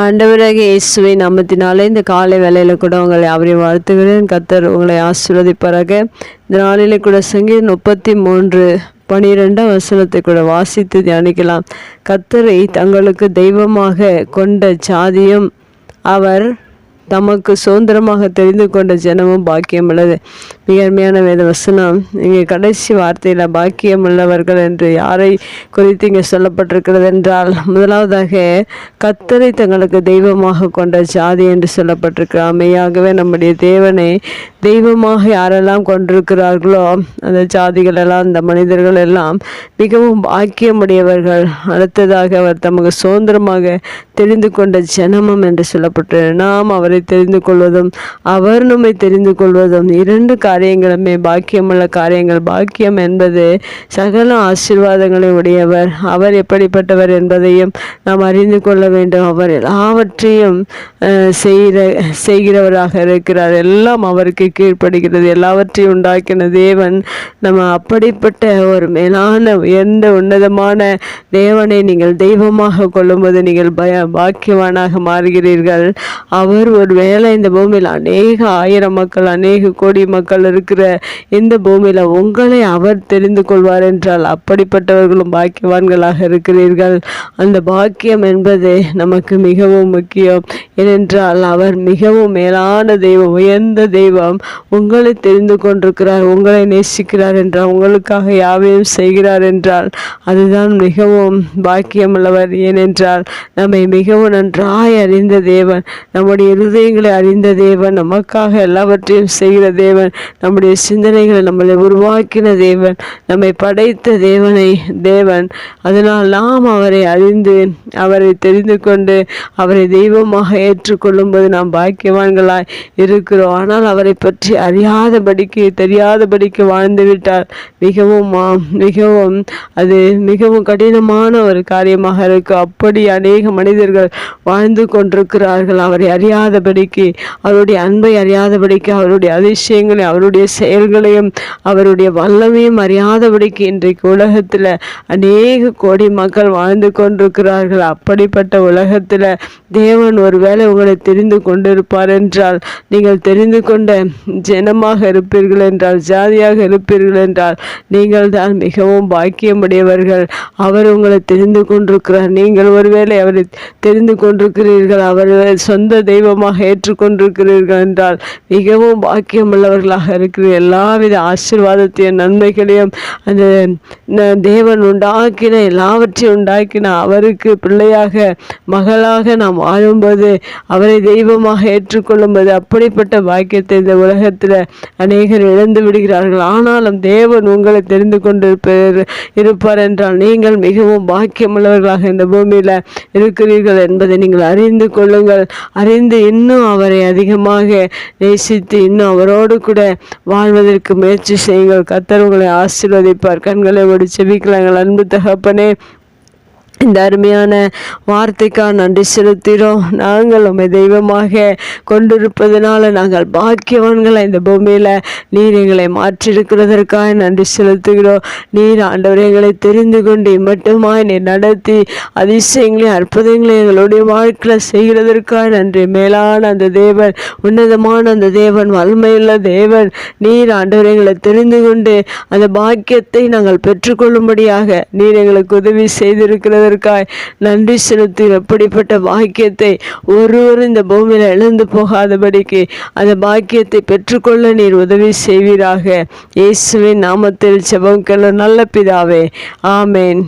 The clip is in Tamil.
ஆண்டவராக இயேசுவை நாமத்தினாலே இந்த காலை வேலையில் கூட உங்களை அவரை வாழ்த்துகிறேன். கத்தர் உங்களை ஆசீர்வதிப்பாராக. இந்த நாளிலே கூட சங்கி முப்பத்தி மூன்று பனிரெண்டாம் வசனத்தை கூட வாசித்து தியானிக்கலாம். கத்தரை தங்களுக்கு தெய்வமாக கொண்ட சாதியும் அவர் தமக்கு சுதந்திரமாக தெரிந்து கொண்ட ஜனமும் பாக்கியம் உள்ளது மிக அருமையான வேத வசனம் இங்கே கடைசி வார்த்தையில் பாக்கியம் உள்ளவர்கள் என்று யாரை குறித்து இங்கே சொல்லப்பட்டிருக்கிறது என்றால் முதலாவதாக கத்தரை தங்களுக்கு தெய்வமாக கொண்ட ஜாதி என்று சொல்லப்பட்டிருக்கிறார். அமையாகவே நம்முடைய தேவனை தெய்வமாக யாரெல்லாம் கொண்டிருக்கிறார்களோ அந்த ஜாதிகள் எல்லாம் அந்த மனிதர்கள் எல்லாம் மிகவும் பாக்கியமுடையவர்கள். அடுத்ததாக அவர் தமக்கு சுதந்திரமாக தெரிந்து கொண்ட ஜனமம் என்று சொல்லப்பட்டு நாம் அவர் தெரிந்து கொள்வதும் அவர் நம்மை தெரிந்து கொள்வதும் இரண்டு காரியங்களுமே பாக்கியமுள்ள காரியங்கள். பாக்கியம் என்பது சகல ஆசீர்வாதங்களை உடையவர். அவர் எப்படிப்பட்டவர் என்பதையும் நாம் அறிந்து கொள்ள வேண்டும். அவர் எல்லாவற்றையும் செய்கிற செய்கிறவராக இருக்கிறார். எல்லாம் அவருக்கு கீழ்ப்படுகிறது. எல்லாவற்றையும் உண்டாக்கின தேவன் நம்ம அப்படிப்பட்ட ஒரு மேலான உயர்ந்த உன்னதமான தேவனை நீங்கள் தெய்வமாக கொள்ளும்போது நீங்கள் பய பாக்கியவானாக மாறுகிறீர்கள். அவர் ஒரு வேளை இந்த பூமியில் அநேக ஆயிரம் மக்கள் அநேக கோடி மக்கள் இருக்கிற இந்த பூமியில் உங்களை அவர் தெரிந்து கொள்வார் என்றால் அப்படிப்பட்டவர்களும் பாக்கியவான்களாக இருக்கிறீர்கள். அந்த பாக்கியம் என்பது நமக்கு மிகவும் முக்கியம். ஏனென்றால் அவர் மிகவும் மேலான தெய்வம் உயர்ந்த தெய்வம். உங்களை தெரிந்து கொண்டிருக்கிறார் உங்களை நேசிக்கிறார் என்றால் உங்களுக்காக யாவையும் செய்கிறார் என்றால் அதுதான் மிகவும் பாக்கியமுள்ளவர். ஏனென்றால் நம்மை மிகவும் நன்றாய் அறிந்த தேவன் நம்முடைய இருதயங்களை அறிந்த தேவன் நமக்காக எல்லாவற்றையும் செய்கிற தேவன் நம்முடைய சிந்தனைகளை நம்மளை உருவாக்கின தேவன் நம்மை படைத்த தேவனை தேவன். அதனால் நாம் அவரை அறிந்து அவரை தெரிந்து கொண்டு அவரை தெய்வமாக ஏற்றுக்கொள்ளும்போது நாம் பாக்கியவான்களாய் இருக்கிறோம். ஆனால் அவரை பற்றி அறியாதபடிக்கு தெரியாதபடிக்கு வாழ்ந்துவிட்டால் மிகவும் மிகவும் அது மிகவும் கடினமான ஒரு காரியமாக இருக்கும். அப்படி அநேக மனிதர்கள் வாழ்ந்து கொண்டிருக்கிறார்கள். அவரை அறியாத அறியாதபடிக்கு அவருடைய அன்பை அறியாதபடிக்கு அவருடைய அதிசயங்களை அவருடைய செயல்களையும் அவருடைய வல்லமையும் அறியாதபடிக்கு இன்றைக்கு உலகத்தில் அநேக கோடி மக்கள் வாழ்ந்து கொண்டிருக்கிறார்கள். அப்படிப்பட்ட உலகத்தில் தேவன் ஒருவேளை உங்களை தெரிந்து கொண்டிருப்பார் என்றால் நீங்கள் தெரிந்து கொண்ட ஜனமாக இருப்பீர்கள் என்றால் ஜாதியாக இருப்பீர்கள் என்றால் நீங்கள் தான் மிகவும் பாக்கியமுடையவர்கள். அவர் உங்களை தெரிந்து கொண்டிருக்கிறார். நீங்கள் ஒருவேளை அவரை தெரிந்து கொண்டிருக்கிறீர்கள். அவர் சொந்த தெய்வமாக ஏற்றுக்கொண்டிருக்கிறீர்கள் என்றால் மிகவும் பாக்கியமுள்ளவர்களாக இருக்கிற எல்லாவித ஆசீர்வாதத்தையும் நன்மைகளையும் அந்த தேவன் உண்டாக்கின எல்லாவற்றையும் உண்டாக்கின அவருக்கு பிள்ளையாக மகளாக நாம் வாழும்போது அவரை தெய்வமாக ஏற்றுக்கொள்ளும்போது அப்படிப்பட்ட பாக்கியத்தை இந்த உலகத்தில் அநேகர் இழந்து விடுகிறார்கள். ஆனாலும் தேவன் உங்களை தெரிந்து கொண்டிருப்பார் இருப்பார் என்றால் நீங்கள் மிகவும் பாக்கியமுள்ளவர்களாக இந்த பூமியில் இருக்கிறீர்கள் என்பதை நீங்கள் அறிந்து கொள்ளுங்கள். அறிந்து இன்னும் இன்னும் அவரை அதிகமாக நேசித்து இன்னும் அவரோடு கூட வாழ்வதற்கு முயற்சி செய்யுங்கள். கத்தர் உங்களை ஆசீர்வதிப்பார். கண்களை ஓடி செபிக்கலாங்கள் அன்பு தகப்பனே இந்த அருமையான வார்த்தைக்காக நன்றி செலுத்துகிறோம். நாங்கள் உண்மை தெய்வமாக கொண்டிருப்பதனால நாங்கள் பாக்கியவான்களை இந்த பூமியில் நீர் எங்களை மாற்றிருக்கிறதற்காக நன்றி செலுத்துகிறோம். நீர் ஆண்டவர் எங்களை தெரிந்து கொண்டு மட்டுமாய் நீர் நடத்தி அதிசயங்களையும் அற்புதங்களையும் எங்களுடைய வாழ்க்கையில் செய்கிறதற்காக நன்றி. மேலான அந்த தேவன் உன்னதமான அந்த தேவன் வலிமையுள்ள தேவன் நீர் ஆண்டவர் எங்களை தெரிந்து கொண்டு அந்த பாக்கியத்தை நாங்கள் பெற்றுக்கொள்ளும்படியாக நீர் எங்களுக்கு உதவி செய்திருக்கிறதற்காய் நன்றி செலுத்தி அப்படிப்பட்ட பாக்கியத்தை ஒருவரும் இந்த பூமியில் இழந்து போகாதபடிக்கு அந்த பாக்கியத்தை பெற்றுக்கொள்ள நீர் உதவி செய்வீராக. இயேசுவின் நாமத்தில் செபம் நல்ல பிதாவே. ஆமேன்.